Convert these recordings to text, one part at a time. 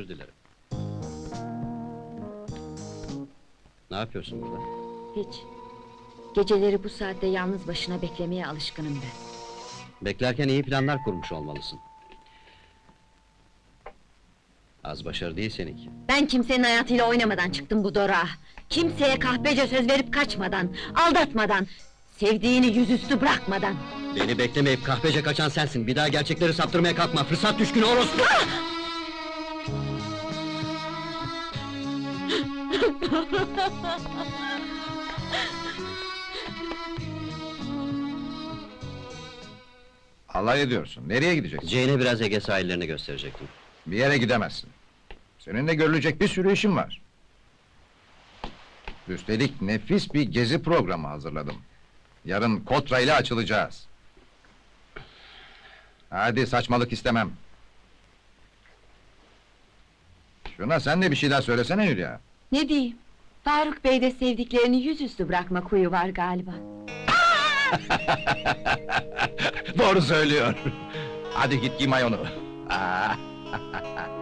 Özür dilerim. Ne yapıyorsun burada? Hiç. Geceleri bu saatte yalnız başına beklemeye alışkınım ben. Beklerken iyi planlar kurmuş olmalısın. Az başarı değil seninki. Ben kimsenin hayatıyla oynamadan çıktım bu dora. Kimseye kahpece söz verip kaçmadan, aldatmadan, sevdiğini yüzüstü bırakmadan. Beni beklemeyip kahpece kaçan sensin. Bir daha gerçekleri saptırmaya kalkma. Fırsat düşkünü orospu! Alay ediyorsun. Nereye gideceksin? Jane'e biraz Ege sahillerini gösterecektim. Bir yere gidemezsin. Seninle görülecek bir sürü işim var. Üstelik nefis bir gezi programı hazırladım. Yarın Kotra ile açılacağız. Hadi saçmalık istemem. Şuna sen de bir şeyler söylesene Hülya. Ne diyeyim? Faruk Bey'de sevdiklerini yüzüstü bırakma kuyu var galiba. Doğru söylüyor. Hadi git giy mayonu.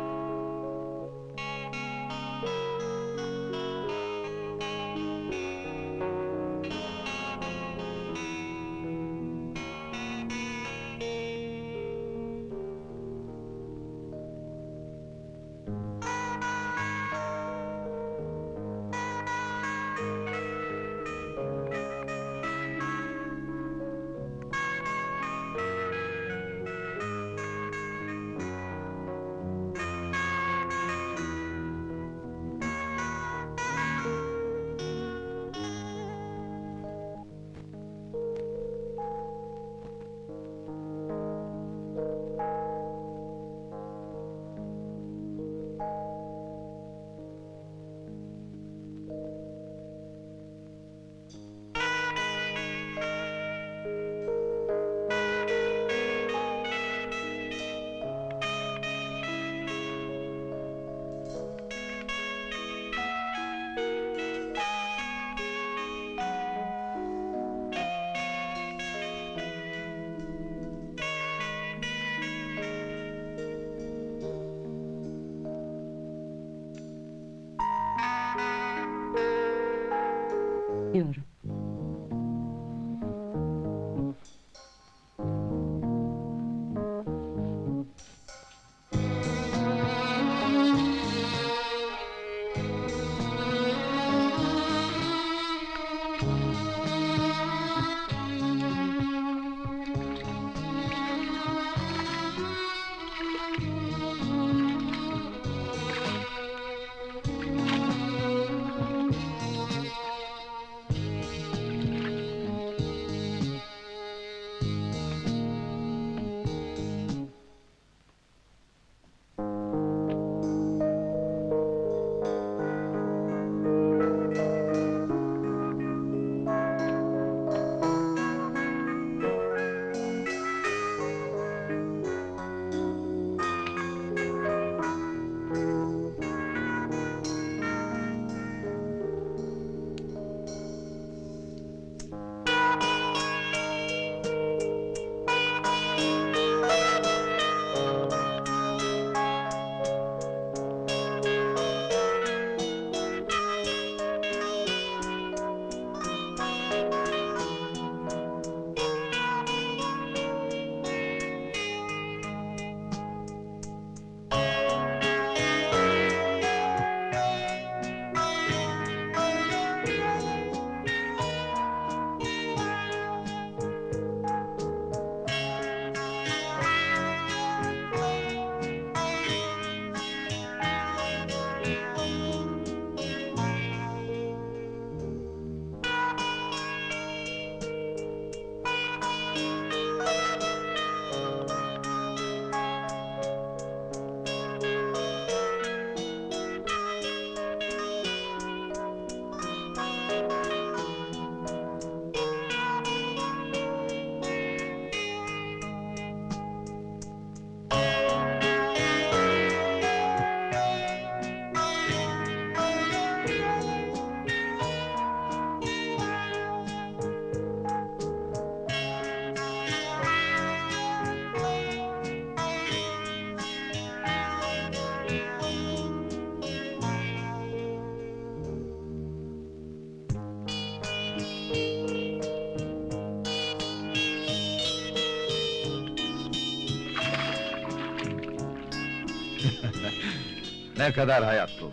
Ne kadar hayat dolu.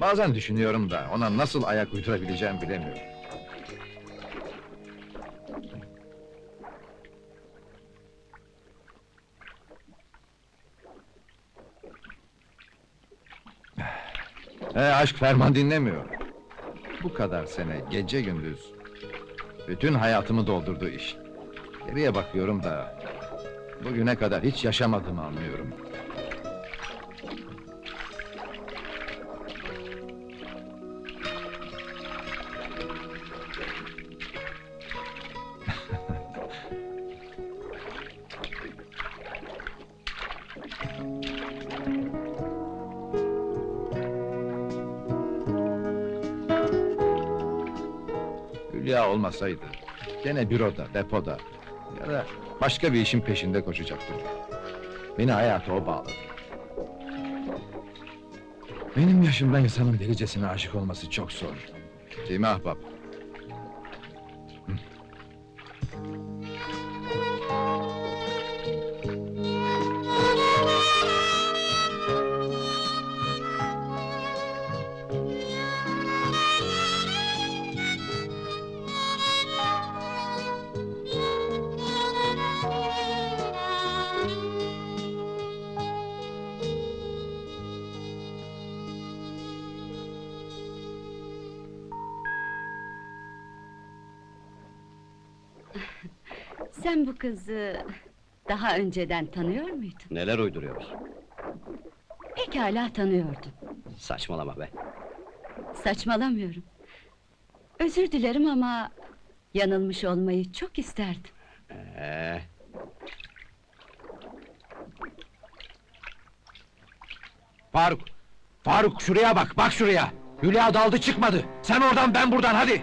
Bazen düşünüyorum da ona nasıl ayak uydurabileceğim bilemiyorum. E, aşk ferman dinlemiyor. Bu kadar sene gece gündüz bütün hayatımı doldurdu iş. Geriye bakıyorum da bugüne kadar hiç yaşamadığımı anlıyorum. Hülya olmasaydı gene büroda, depoda ya da başka bir işin peşinde koşacaktım. Beni hayata o bağladı. Benim yaşımda insanın delicesine aşık olması çok zor. Değil mi ahbap? Sen bu kızı daha önceden tanıyor muydun? Neler uyduruyoruz? Pekala tanıyordum. Saçmalama be. Saçmalamıyorum. Özür dilerim ama yanılmış olmayı çok isterdim. Ee, Faruk! Faruk şuraya bak, bak şuraya! Hülya daldı çıkmadı! Sen oradan ben buradan hadi!